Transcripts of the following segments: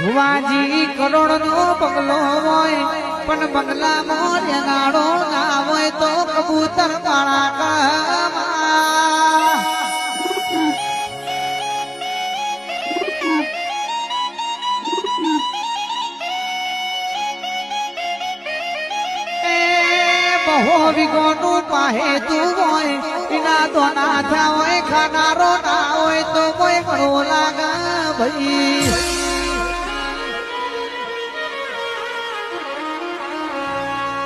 ભુવાજી કરોડ નો બંગલો હોય, પણ બંગલામાં રેનાડો ના હોય તો કબૂતર માળા વિગોનું પાહે તું હોય, એના તો ના થા હોય ખાનારો ના હોય તો કોઈ મળો લાગા ભાઈ.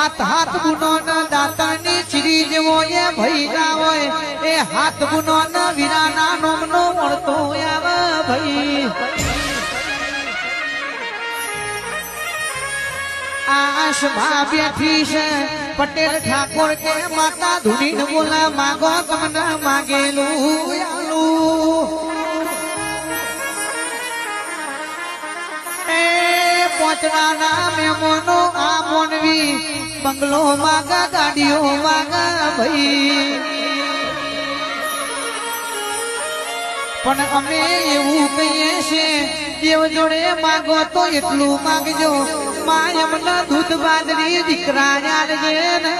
હાથ હાથ ગુનો ના દાતાની શ્રી જેવો એ ભૈરા ના હોય, એ હાથ ગુનો ના વીરાના નોમ નો મળતો આવે ભઈ. આશમાં બેઠી છે, પટેલ ઠાકોર કે માતા ધુની બોલા માગો કમના માગેલું પોચવાના મેમોનો આ મોનવી બંગલો માગા ગાડીઓ માગા ભાઈ. પણ અમે એવું કહીએ છે દેવ જોડે માગો તો એટલું માગજો. માં એમના દૂધ બાદરી દીકરા યાર ને.